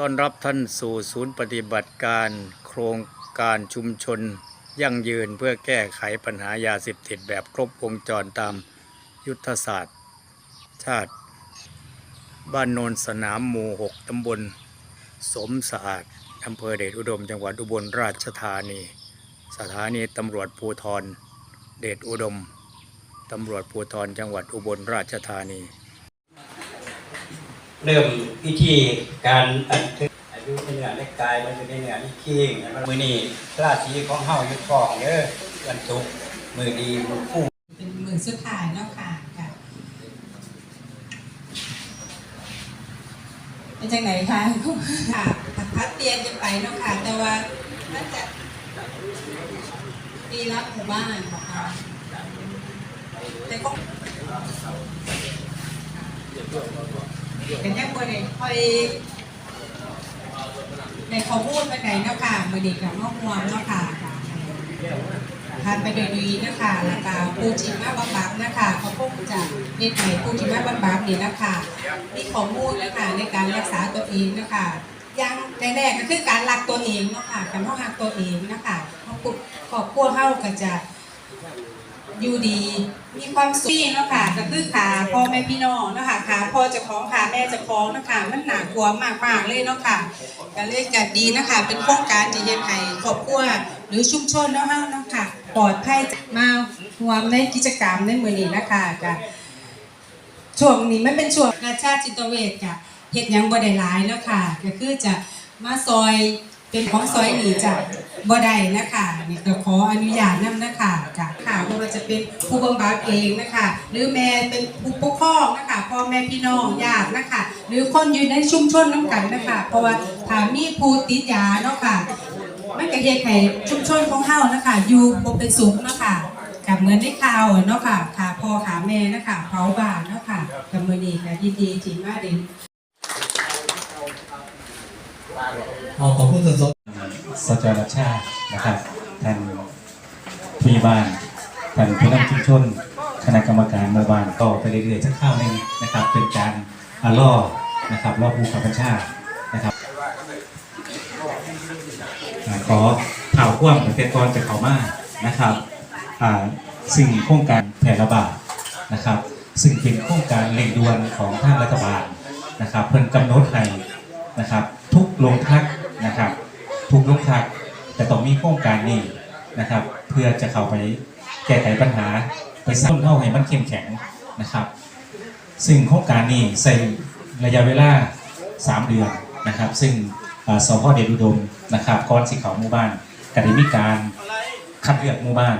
ต้อนรับท่านสู่ศูนย์ปฏิบัติการโครงการชุมชน ยั่งยืนเพื่อแก้ไขปัญหายาเสพติดแบบครบวงจรตามยุทธศาสตร์ ชาติ บ้านโนนสนามหมู่ 6 ตำบล สมสะอาดอำเภอเดชอุดม จังหวัดอุบลราชธานี สถานีตำรวจภูธรเดชอุดม ตำรวจภูธรจังหวัดอุบลราชธานี เริ่มพิธีการอันทึกอายุในเนื้อในกายมันอยู่ในเนื้อนี่ขี้นะครับมือนี้ราศีของเฮาอยู่กองเด้อวันศุกร์มือดีมือคู่เป็นมื่นสุดท้ายแล้วค่ะค่ะเป็นจังไหนคะค่ะพัดเตียนจะไปเนาะค่ะ แต่ว่าน่าจะปีรับหมู่บ้านของเราแต่ก็ เป็นยังบ่ได้ค่อยในข้อมูลไปไหนเนาะค่ะมือดีกับน้องวลเนาะค่ะทานไปโดยดีนะคะแล้วก็ผู้ที่มาบำบัดนะคะเขาพบจากเด็กใหม่ผู้ที่มาบำบัดนี่นะคะมีข้อมูลนะคะในการรักษาตัวเองนะคะย่างแรกๆก็คือการรักตัวเองเนาะค่ะการเข้าหักตัวเองนะคะครอบครอบครัวเฮาก็จะ อยู่ดี มีความสุขเนาะค่ะก็คือขาพ่อแม่พี่น้องเนาะคะขาพ่อจะคล้องขาแม่จะคล้องเนาะคะมันหนากลัวมากๆเลยเนาะค่ะก็เลยจัดดีนะคะเป็นโครงการที่ยังให้ครอบครัวหรือชุมชนเนาะเฮาเนาะค่ะปลอดภัยมาร่วมในกิจกรรมในมื้อนี้นะคะก็ช่วงนี้มันเป็นช่วงราชาจิตเวชค่ะ เฮ็ดหยังบ่ได้หลายแล้วค่ะ ก็คือจะมาซอยเป็นของซอยหนี่จะ บ่ได้นะคะนี่ก็ขออนุญาตนำนะคะค่ะค่ะบ่ว่าจะเป็นผู้บำบัดเองนะคะ หรือแม่เป็นผู้ปกครองนะคะพ่อแม่พี่น้องญาตินะคะ หรือคนอยู่ในชุมชนน้ำกันนะคะ เพราะว่าถ้ามีผู้ติดยาเนาะค่ะมันก็เฮ็ดให้ชุมชนของเฮานะคะอยู่บ่เป็นสุขนะค่ะกับเหมือนในข่าวเนาะค่ะขาพ่อขาแม่นะคะเผาบานเนาะค่ะกับมื้อนี้ก็ยินดีที่มาได้เอาขอบคุณสด สจรชาตินะครับท่านผู้ใหญ่บ้านท่านผู้นำชุมชนคณะกรรมการหมู่บ้านก็ไปเรื่อยๆสักข้าวหนึ่งนะครับ เป็นการอาล่อนะครับล่อผู้ขับบัญชานะครับขอข่าวพ่วงเหมือนแต่ก่อนจะเข้ามานะครับอ่าซึ่งโครงการแพร่ระบาดนะครับ ซึ่งเป็นโครงการเร่งด่วนของทางรัฐบาลนะครับ เพิ่นกำหนดให้นะครับ ทุกโรงพักนะครับ ทุกโรงพักจะต้องมีโครงการนี้นะครับ เพื่อจะเข้าไปแก้ไขปัญหาไปสร้างเท่าให้มันเข้มแข็งนะครับ ซึ่งโครงการนี้ใส่ระยะเวลา 3 เดือนนะครับ ซึ่งสพเดชอุดมนะครับก่อนสิเขาหมู่บ้านก็ได้มีการคัดเลือกหมู่บ้าน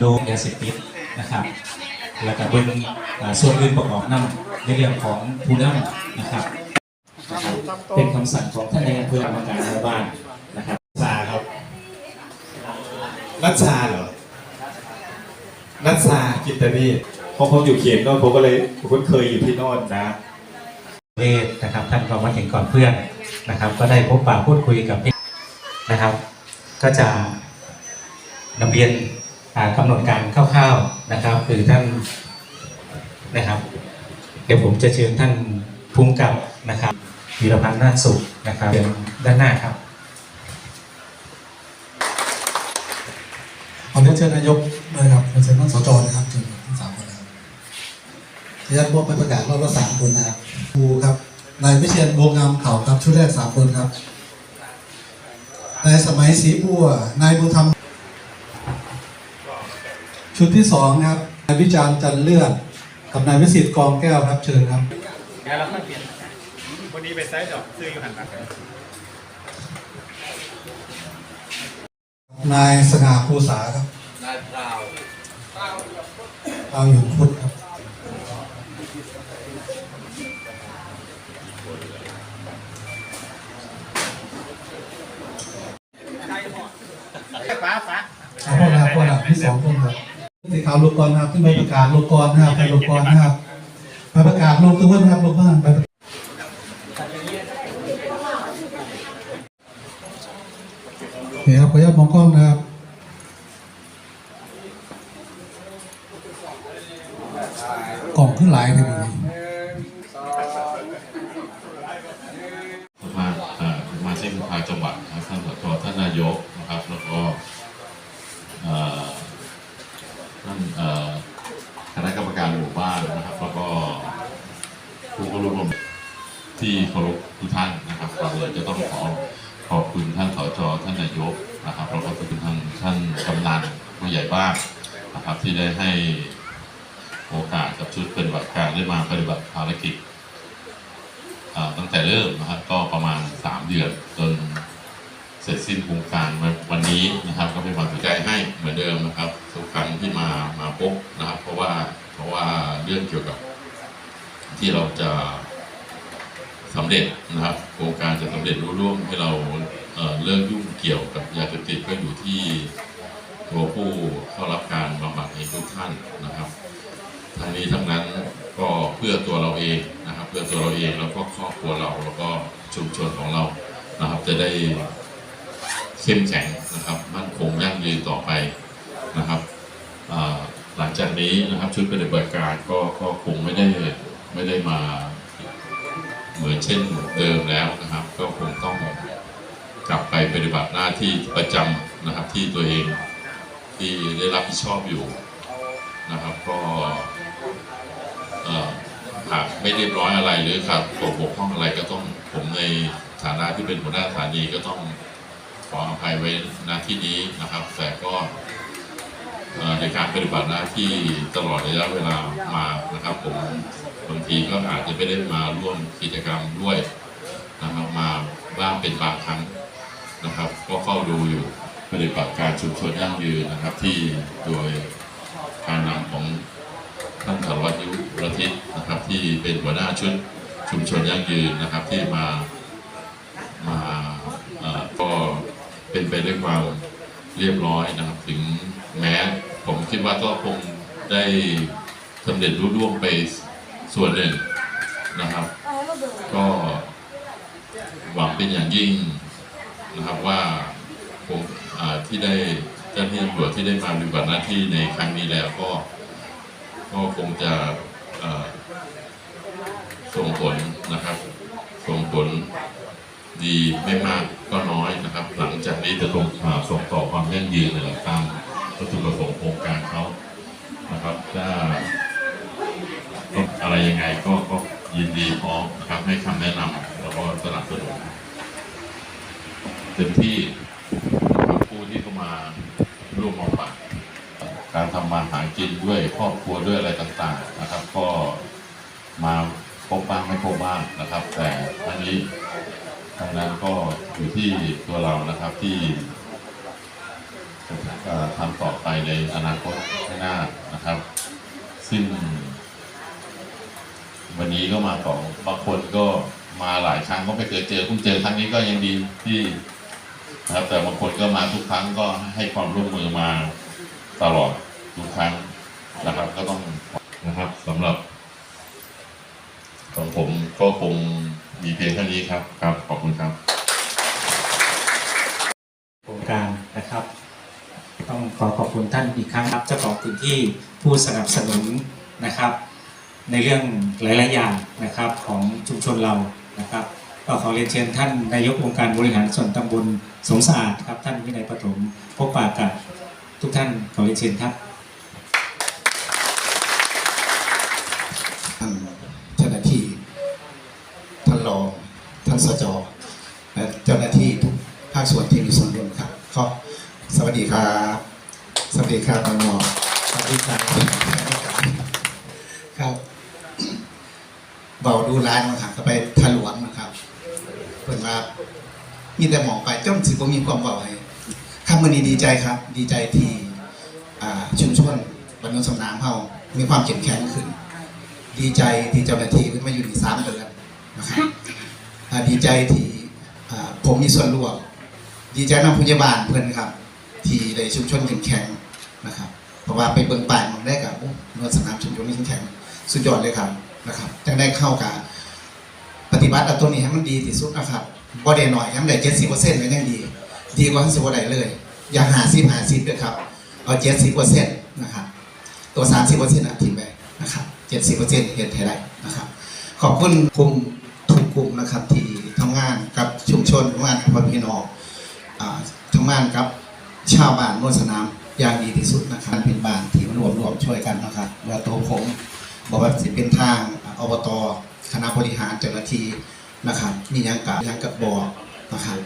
โดยยาเสพติดนะครับ แล้วก็เบิ่งอ่าส่วนอื่นประกอบนำในเรื่องของผู้นำนะครับ เป็นคำสั่งของท่านนายอำเภอกรรมการหมู่บ้าน นัชชาเหรอ นัชชากิตตนีเพราะผมอยู่เขียนโนนผมก็เลยผมคุ้นเคยอยู่ที่โน่นนะเวศนะครับ ท่านก็มาถึงก่อนเพื่อนนะครับ ก็ได้พบปะพูดคุยกับพี่นะครับ ก็จะนำเรียนอ่ากำหนดการคร่าวๆนะครับ คือท่านนะครับ เดี๋ยวผมจะเชิญท่านภูมิกับนะครับวีรพันธ์นาสุขนะครับเดินด้านหน้าครับ ขอ เรียนเชิญนายกด้วยครับเรียนเชิญท่านสจนะครับเชิญทั้งสามคนนะครับอนุญาตพวกไปประกาศรอบละสามคนนะครับครูครับ นายวิเชียนวงงามเขาครับ ชุดแรกสามคนครับ นายสมัยศรีบัว นายบุญธรรม ชุดที่สองนะครับ นายวิจารณ์จันเลือด กับนายวิสิตกองแก้วครับ เชิญครับเดี๋ยวเราค่อยเปลี่ยนวันนี้ไปไซส์ดอกซื้ออยู่หันหลังนายสง่าภูษาครับ พราอยู่พุทธครับฟ้าฟ้าเอาพวกนะครับพวกนะครับที่สองคนครับสีขาวลูกกรนะครับที่ใบประกาศลูกกรนะครับไปลูกกรนะครับใบประกาศลูกตัวนะครับลูกบ้านใบปเคครับขออนุญาตมองกล้องนะครับ ก ล่องขึ้นหลายเลยดูดิสภาเอ่อกาจังหวัดนะท่านสจท่านนายกนะครับแล้วก็ท่านคณะกรรมการหมู่บ้านนะครับ แล้วก็ผู้เข้าร่วมที่เคารพทุกท่านนะครับก่อนเลยจะต้องขอขอบคุณท่านสจท่านนายกนะครับแล้วก็ขอบคุณท่านท่านกำนันผู้ใหญ่บ้านนะครับที่ได้ให้ โอกาสกับชุดปฏิบัติการได้มาปฏิบัติภารกิจตั้งแต่เริ่มนะครับก็ประมาณ 3 เดือนจนเสร็จสิ้นโครงการวันวันนี้นะครับ ก็เป็นความสนใจให้เหมือนเดิมนะครับทุกครั้งที่มามาพบนะครับ เพราะว่าเพราะว่าเรื่องเกี่ยวกับที่เราจะสำเร็จนะครับ โครงการจะสำเร็จรุ่ร่วงให้เราเอ่อเลิกยุ่งเกี่ยวกับยาเสพติดก็อยู่ที่ตัวผู้เข้ารับการบำบัดเองทุกท่านนะครับ ทั้งนี้ทั้งนั้นก็เพื่อตัวเราเองนะครับ เพื่อตัวเราเองแล้วก็ครอบครัวเราแล้วก็ชุมชนของเรานะครับ จะได้เข้มแข็งนะครับ มั่นคงยั่งยืนต่อไปนะครับหลังจากนี้นะครับชุดปฏิบัติการก็ก็คงไม่ได้ไม่ได้มาเหมือนเช่นเดิมแล้วนะครับ ก็คงต้องกลับไปปฏิบัติหน้าที่ประจำนะครับที่ตัวเองที่ได้รับผิดชอบอยู่นะครับก็ หากไม่เรียบร้อยอะไรหรือขาดตกบกพร่องอะไรก็ต้องผมในฐานะที่เป็นหัวหน้าสถานีก็ต้องขออภัยไว้ณที่นี้นะครับ แต่ก็เอ่อในการปฏิบัติหน้าที่ตลอดระยะเวลามานะครับ ผมบางทีก็อาจจะไม่ได้มาร่วมกิจกรรมด้วยนะครับมาบ้างเป็นบางครั้งนะครับ ก็เฝ้าดูอยู่ปฏิบัติการชุมชนยั่งยืนนะครับ ที่โดยการนำของ ท่านสารวัตรยุประทิศนะครับ ที่เป็นหัวหน้าชุดชุมชนยั่งยืนนะครับที่มามาก็เป็นไปด้วยความเรียบร้อยนะครับ ถึงแม้ผมคิดว่าก็คงได้สำเร็จรุ่ร่วงไปส่วนหนึ่งนะครับ ก็หวังเป็นอย่างยิ่งนะครับว่าผมที่ได้เจ้าหน้าที่ตำรวจที่ได้มาปฏิบัติหน้าที่ในครั้งนี้แล้วก็ ก็คงจะส่งผลนะครับ ส่งผลดีไม่มากก็น้อยนะครับ หลังจากนี้จะส่งอ่าส่งต่อความยั่งยืนในหลักตามวัตถุประสงค์โครงการเขานะครับถ้าอะไรยังไงก็ก็ยินดีพร้อมนะครับให้คำแนะนำแล้วก็สนับสนุนเต็มที่นะครับผู้ที่เข้ามาร่วมบำบัดก การทำมาหากินด้วยครอบครัวด้วยอะไรต่างๆนะครับ ก็มาพบบ้างไม่พบบ้างนะครับ แต่ทั้งนี้ทั้งนั้นก็อยู่ที่ตัวเรานะครับที่จะเอ่อทำต่อไปในอนาคตข้างหน้านะครับ ซึ่ง วันนี้ก็มาของบางคนก็มาหลายครั้งก็ไม่เคยเจอเพิ่งเจอครั้งนี้ก็ยังดีที่นะครับแต่บางคนก็มาทุกครั้งก็ให้ความร่วมมือมา ตลอดทุกครั้งนะครับ ก็ต้องนะครับสำหรับ ของผมก็คงมีเพียงเท่านี้ครับครับขอบคุณครับโครงการนะครับ ต้องขอขอบคุณท่านอีกครั้งครับเจ้าของพื้นที่ผู้สนับสนุนนะครับ ในเรื่องหลาย ๆ อย่างนะครับของชุมชนเรานะครับก็ขอเรียนเชิญท่านนายกองค์การบริหารส่วนตำบลสงสะอาดครับ ท่านวินัยปฐมพบปะกับ ทุกท่านขอเรียนเชิญครับท่านเจ้าหน้าที่ท่านรองท่านสจและเจ้าหน้าที่ทุกภาคส่วนที่มีส่วนร่วมครับก็สวัสดีครับสวัสดีครับน้องหมอสวัสดีครับครับเบาดูร้ายมาถามก็ไปทะลวงนะครับเพิ่นว่ามีแต่หมองไปจ้องสิบ่มีความเบาให้ ครับมือนี้ดีใจครับ ดีใจที่ชุมชนบ้านโนสำนามเฮามีความเข้มแข็งขึ้น ดีใจที่เจ้าหน้าที่เพิ่งมาอยู่ในสามเดือนนะครับดีใจที่ผมมีส่วนร่วมดีใจนำผู้ใหญ่บ้านเพื่อนครับ ที่ได้ชุมชนเข้มแข็งนะครับ เพราะว่าไปเบิ่งป่ายมองได้กับโอ้นวดสนามชุมชนนี่เข้มแข็งสุดยอดเลยครับนะครับจังได้เข้ากับปฏิบัติตัวนี้ให้มันดีที่สุดนะครับบ่ได้หน่อยให้มันได้เจ็ดสิบเปอร์เซ็นต์ก็ยังดี ดีกว่าทั้งสิบวันใดเลย อย่าหาสิบหาสิบด้วยครับ เอาเจ็ดสิบเปอร์เซ็นต์นะครับ ตัวสามสิบเปอร์เซ็นต์อะทิ้งไปนะครับเจ็ดสิบเปอร์เซ็นต์เห็นไทยได้นะครับ ขอบคุณกลุ่มทุกกลุ่มนะครับที่ทำำงานกับชุมชนทำงานกับพี่น้องทำงานกับชาวบ้านนวลสนามอย่างดีที่สุดนะครับเป็นบ้านที่รวมรวมช่วยกันนะครับแล้วตัวผมบอกว่าสิเป็นทางอบตคณะบริหารเจ้าหน้าที่นะครับมียังกับยังกับบอกนะครับ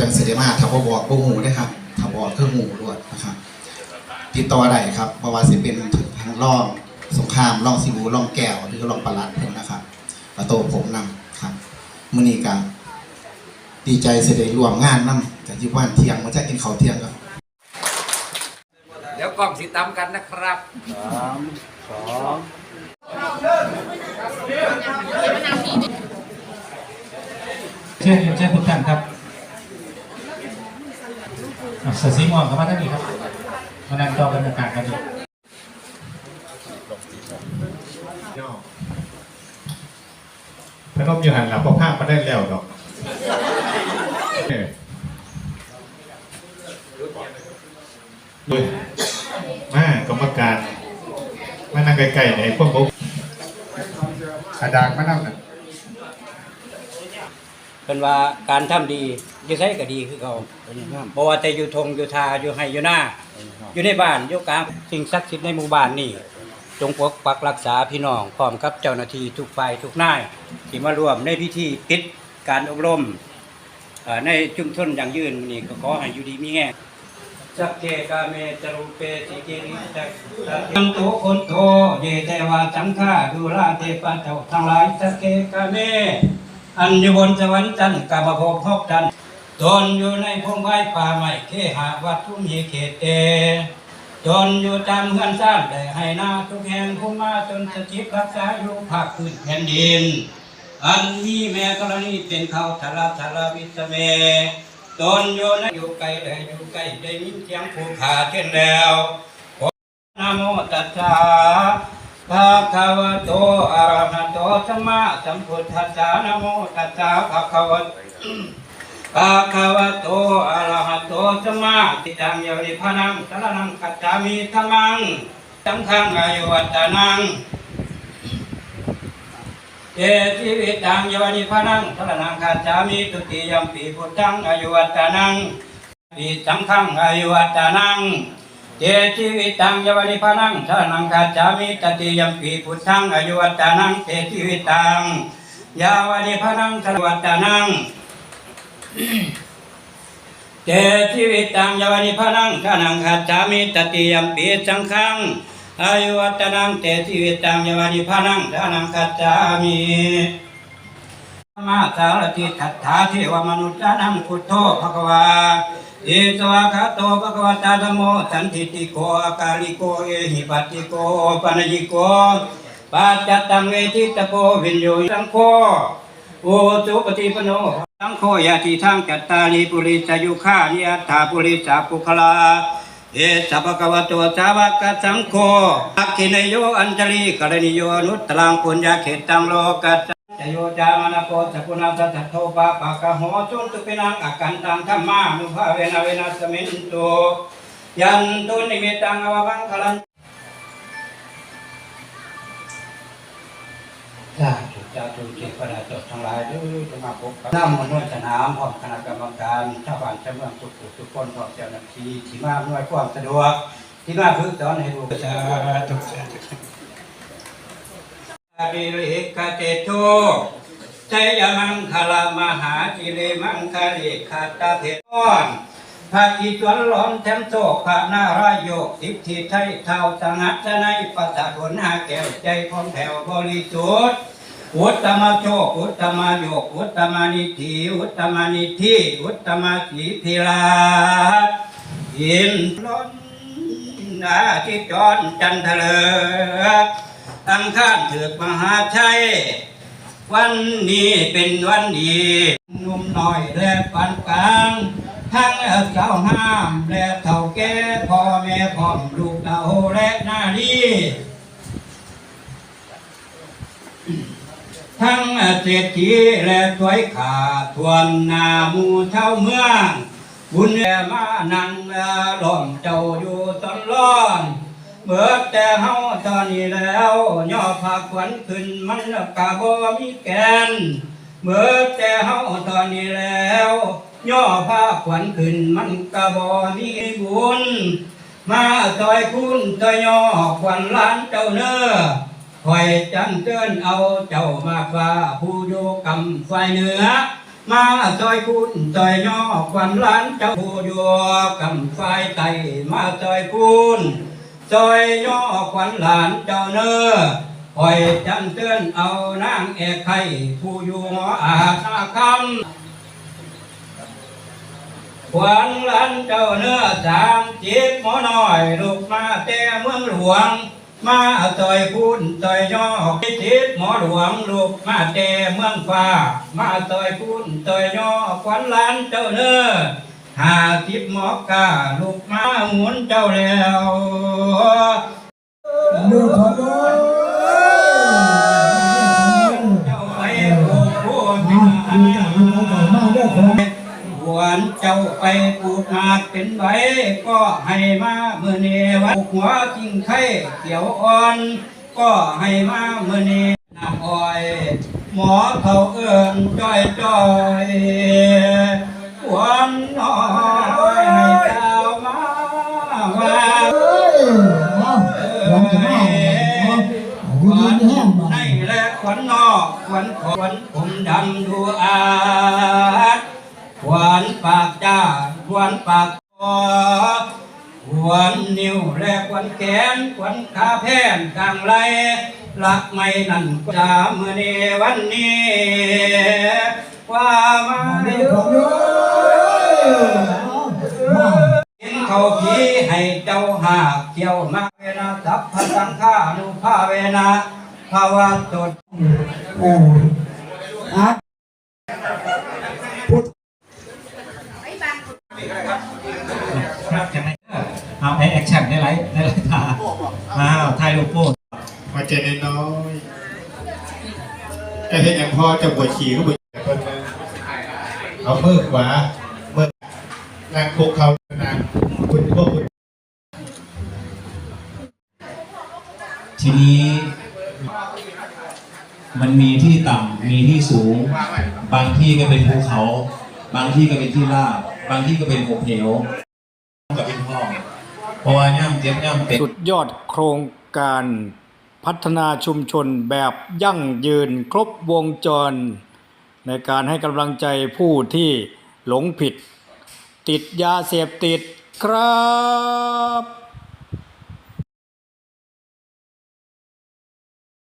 จังเสได็มาถ้าบ่บอกบ่หูนะครับถ้าบอกคือหูด้วยนะครับ ติดต่อได้ครับเพราะว่าสิเป็นถึงทางร่องสงครามร่องสิบูร่องแก้วหรือร่องประหลัดเพิ่นนะครับประตูผมนำครับมื้อนี้ก็ดีใจเสได็จร่วมงานนำกับอยู่บ้านเที่ยงมาจะกินข้าวเที่ยงครับเดี๋ยวกล้องสีตามกันนะครับสามสองเชิญเชิญทุกท่านครับอะ เสือสีม่วงเข้ามาท่านนี้ครับมานั่งต่อบรรยากาศกันอยู่พนมอยู่หันหลังพอภาพมาได้แล้วดอกเออเลยมากรรมการมานั่งไกลๆไหนพวกผมอาดางมานั่งน่ะ เป็นว่าการทำดีอยู่ใช้ก็ดีคือเขาเพราะว่าแต่อยู่ทงอยู่ทาอยู่ให้อยู่หน้า อยู่ในบ้านอยู่กลางสิ่งศักดิ์สิทธิ์ในหมู่บ้านนี่จงปกปักรักษาพี่น้องพร้อมกับเจ้าหน้าที่ทุกฝ่ายทุกนายที่มาร่วมในพิธีปิดการอบรมเอ่อในชุมชนอย่างยืนนี่ก็ขอให้อยู่ดีมีแง่สักเกกาเมจรูเปติเกนิจักตังโตคนโตเยเทวาสังฆาดูราเทปะเจ้าทั้งหลายสักเกกาเม อันอยู่บนสวรรค์จันทร์กาบภพพบจันทร์ตนอยู่ในพงไม้ป่าไม้เคหาวัดทุ่มเหเขตเอจนอยู่ตามเฮือนซ่านแต่ให้นาทุกแห่งผู้มาจนสถิตรักษาอยู่ภาคพื้นแผ่นดิน อันนี้แม่กรณีเป็นเขาทาราทาราวิสเมตนอยู่ในอยู่ไกลแต่อยู่ใกล้ได้ยินเสียงผู้ขาเช่นแล้วนะโมตัสสะ ภะคะวะโตอะระหะโตสัมมาสัมพุทธัสสะนะโมตัสสะภะคะวะภะคะวะโตอะระหะโตสัมมาติตังยริพานังสารนังคัจฉามิธัมมังสังฆังอายุวัตนังเอติวิตังยวนิพานังสารนังคัจฉามิตุติยัมปีพุทธังอายุวัตนังปีสังฆังอายุวัตนัง เจชีวิตังยวนิพานังทานังคาจามิตติยัมปีพุทธังอายุวัตานังเจชีวิตังยาวนิพานังทวัตานังเจชีวิตังยวนิพานังทานังคาจามิตติยัมปีสังฆังอายุวัตานังเจชีวิตังยวนิพานังทานังคาจามิมาสารติทัตถาเทวมนุษย์นังพุทโธภควา เอสวะคาโตภะควตาธมโมสันติติโกอาการิโกเอหิปัติโกปัญญิโกปัจจตังเวทิตโกวินโยสังโฆโอสุปฏิปโนสังโฆยาติทางจัตตาลีปุริสยุขานิอัตถาปุริสาปุคลาเอสัพพะกวะโตสาวกสังโฆอักขินโยอัญจลีกรณิโยนุตตรังปุญญาเขตังโลกัส จโยจามานาโปสกุณาสัทธโทปะปะกะโหจุนตุปินังอากันตังธรรมานุภาเวนะเวนัสมินตุยันตุนิมิตังอวบังคลันจ้าจุจ้าจุเจตประจบทั้งหลายด้วยจงมาพบกันน้ำมนุษย์สนามพร้อมคณะกรรมการชาวบ้านชาวเมืองทุกทุกคนพร้อมเจ้าหน้าที่ที่มาหน่วยความสะดวกที่มาฝึกสอนให้รู้สาธุสาธุ อริริกเตโตใจยมังคลามหาจิเรมังคาริขาตาเพอนพระอิศวรล้อมแชมโตพระนารายโยกสิบทิไทยเท่าสงัดจะในปัสสะผลหาแก้วใจพร้อมแผ่วบริสุทธิ์อุตตมโชคอุตตมโยกอุตตมานิธิอุตตมานิธิอุตตมาสีพิลาอินล้นนาทิจรจันทะเลิก ตั้งข้านเถือกมหาชัย วันนี้เป็นวันดีหนุ่มน้อยและปานกลาง ทั้งเจ้าห้ามและเท่าแก่พ่อแม่พร้อมลูกเต่าและนาดีทั้งเศรษฐีและถวยขาทวนนาหมูเท่าเมืองบุญแย่มานั่งล้อมเจ้าอยู่ตลอด เมื่อแต่เฮาตอนนี้แล้วย่อภาขวัญขึ้นมันกะบ่มีแกนเมื่อแต่เฮาตอนนี้แล้วย่อผ้าขวัญขึ้นมันกะบ่มีบุญ มาซอยคุณซอยย่อขวัญล้านเจ้าเน้อคอยจันเตือนเอาเจ้ามาฟ้าผู้โยกำไฟเหนือ มาซอยคุณซอยย่อขวัญล้านเจ้าผู้โยกำไฟไตมาซอยคุณ ซอยย่อขวัญหลานเจ้าเน้อคอยจันเตือนเอานางเอกไข่ผู้อยู่หออาณาคำขวัญหลันเจ้าเนื้อจางจีบหมอน้อยลูกมาแต่เมืองหลวง มาต่อยพูนต่อยย่อจีบหมอหลวงลูกมาแต่เมืองฟ้า มาต่อยพูนต่อยย่อขวัญหลันเจ้าเนื้อ หาทิพหมอกาลูกมาหมุนเจ้าแล้วเรื่องขอโทษเจ้าไปโอ้โหมาววันเอาต่อมาเรื่องของหวนเจ้าไปปลูกหากเป็นไว้ก็ให้มาเมื่อเนวันหัวจริงไข่เขียวอ่อน ก็ให้มาเมื่อเนน้ำอ้อย หมอเขาเอื้อนจ้อยจ้อย วันน้อยให้เจ้ามาว่าเอ้ยเอาลองจะมาขวัญในและขวัญนอกขวัญขวัญผมดำดูอาดขวัญปากจ้าขวัญปากคอขวัญนิ้วและขวัญแขนขวัญขาแพนกลางไหลละไม่นั่นจาเมื่อในวันนี้ว่ามาเรื่เด้ เห็นเขาผีให้เจ้าหากเที่ยวมาเวนาสัพพสังฆานุภาเวนะภาวะตดเอออะครับจังไรเอาแอคชั่นได้ไรได้ไรตาอ้าวถ่ายรูปโป้มาเจนน้อยๆจะเห็นอย่างพ่อจะบวชขี่ก็บวชเพิ่นนะเอามือขวา นางคุกเขานางคุณพวกคุณทีนี้มันมีที่ต่ำมีที่สูง บางที่ก็เป็นภูเขา บางที่ก็เป็นที่ราบบางที่ก็เป็นหุบเหวกับเป็นห้องเพราะว่าย่ำเจ็บย่ำเป็นสุดยอดโครงการพัฒนาชุมชนแบบยั่งยืนครบวงจร ในการให้กำลังใจผู้ที่หลงผิด ติดยาเสพติดครับ